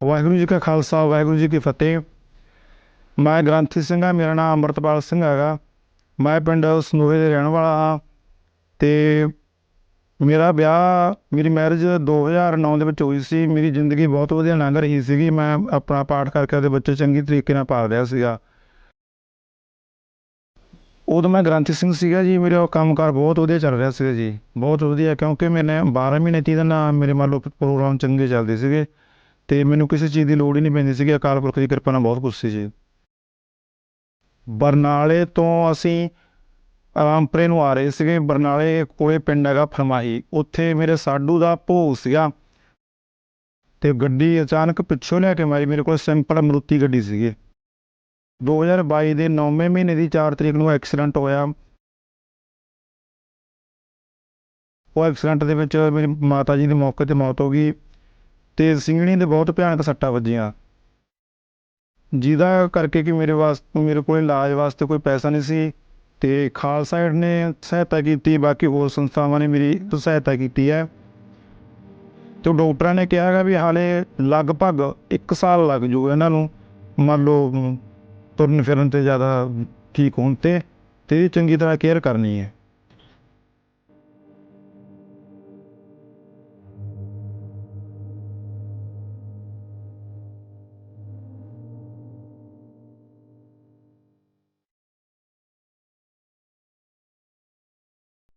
ਵਾਹਿਗੁਰੂ ਜੀ ਕਾ ਖਾਲਸਾ, ਵਾਹਿਗੁਰੂ ਜੀ ਕੀ ਫਤਿਹ। ਮੈਂ ਗ੍ਰੰਥੀ ਸਿੰਘ ਹਾਂ, ਮੇਰਾ ਨਾਮ ਅੰਮ੍ਰਿਤਪਾਲ ਸਿੰਘ ਹੈਗਾ। ਮੈਂ ਪਿੰਡ ਸਨੋਏ ਦੇ ਰਹਿਣ ਵਾਲਾ ਹਾਂ ਤੇ ਮੇਰਾ ਵਿਆਹ, ਮੇਰੀ ਮੈਰਿਜ 2009 ਦੇ ਵਿੱਚ ਹੋਈ ਸੀ। ਮੇਰੀ ਜ਼ਿੰਦਗੀ ਬਹੁਤ ਵਧੀਆ ਲੰਘ ਰਹੀ ਸੀਗੀ। ਮੈਂ ਆਪਣਾ ਪਾਠ ਕਰਕੇ ਉਹਦੇ ਬੱਚੇ ਚੰਗੀ ਤਰੀਕੇ ਨਾਲ ਪਾਲ ਰਿਹਾ ਸੀਗਾ। ਉਦੋਂ ਮੈਂ ਗ੍ਰੰਥੀ ਸਿੰਘ ਸੀਗਾ ਜੀ। ਮੇਰਾ ਕੰਮਕਾਰ ਬਹੁਤ ਵਧੀਆ ਚੱਲ ਰਿਹਾ ਸੀਗਾ ਜੀ। ਬਹੁਤ ਵਧੀਆ, ਕਿਉਂਕਿ ਮੈਨੇ 12 ਮਹੀਨੇ ਤੀਹ ਦਿਨ ਮੇਰੇ ਮੰਨ ਲਓ ਪ੍ਰੋਗਰਾਮ ਚੰਗੇ ਚੱਲਦੇ ਸੀਗੇ। ਤੇ ਮੈਨੂੰ ਕਿਸੇ ਚੀਜ਼ ਦੀ ਲੋੜ ਹੀ ਨਹੀਂ ਪੈਂਦੀ ਸੀਗੀ। ਅਕਾਲ ਪੁਰਖ ਦੀ ਕਿਰਪਾ ਨਾਲ ਬਹੁਤ ਕੁਛ ਸੀ ਜੀ। ਬਰਨਾਲੇ ਤੋਂ ਅਸੀਂ ਰਾਮਪਰੇ ਨੂੰ ਆ ਰਹੇ ਸੀਗੇ। ਬਰਨਾਲੇ ਕੋਲੇ ਪਿੰਡ ਹੈਗਾ ਫਰਮਾਹੀ। ਉੱਥੇ ਮੇਰੇ ਸਾਡੂ ਦਾ ਭੋਗ ਸੀਗਾ। ਤੇ ਗੱਡੀ ਅਚਾਨਕ ਪਿੱਛੋਂ ਲੈ ਕੇ ਮਾਰੀ। ਮੇਰੇ ਕੋਲ ਸਿੰਪਲ ਮਰੂਤੀ ਗੱਡੀ ਸੀਗੀ। 2022 ਦੇ 9ਵੇਂ ਮਹੀਨੇ ਦੀ 4 ਤਰੀਕ ਨੂੰ ਐਕਸੀਡੈਂਟ ਹੋਇਆ। ਉਹ ਐਕਸੀਡੈਂਟ ਦੇ ਵਿੱਚ ਮੇਰੀ ਮਾਤਾ ਜੀ ਦੀ ਮੌਕੇ ਤੇ ਮੌਤ ਹੋ ਗਈ। ਤੇ ਸਿੰਘਣੀ ਦੇ ਬਹੁਤ ਭਿਆਨਕ ਸੱਟਾਂ ਵੱਜੀਆਂ। ਜਿਹਦਾ ਕਰਕੇ ਕਿ ਮੇਰੇ ਵਾਸਤੇ ਮੇਰੇ ਕੋਲ ਇਲਾਜ ਵਾਸਤੇ ਕੋਈ ਪੈਸਾ ਨਹੀਂ ਸੀ ਤੇ ਖਾਲਸਾ ਏਡ ਨੇ ਸਹਾਇਤਾ ਕੀਤੀ, ਬਾਕੀ ਹੋਰ ਸੰਸਥਾਵਾਂ ਨੇ ਮੇਰੀ ਸਹਾਇਤਾ ਕੀਤੀ ਹੈ। ਤੇ ਡਾਕਟਰਾਂ ਨੇ ਕਿਹਾ ਹੈਗਾ ਵੀ ਹਾਲੇ ਲਗਭਗ 1 ਸਾਲ ਲੱਗ ਜੂ ਇਹਨਾਂ ਨੂੰ। ਮੰਨ ਲਓ ਤੁਰਨ ਫਿਰਨ ਤੇ ਜ਼ਿਆਦਾ ਠੀਕ ਹੋਣ ਤੇ ਤੇ ਇਹਦੀ ਚੰਗੀ ਤਰ੍ਹਾਂ ਕੇਅਰ ਕਰਨੀ ਹੈ।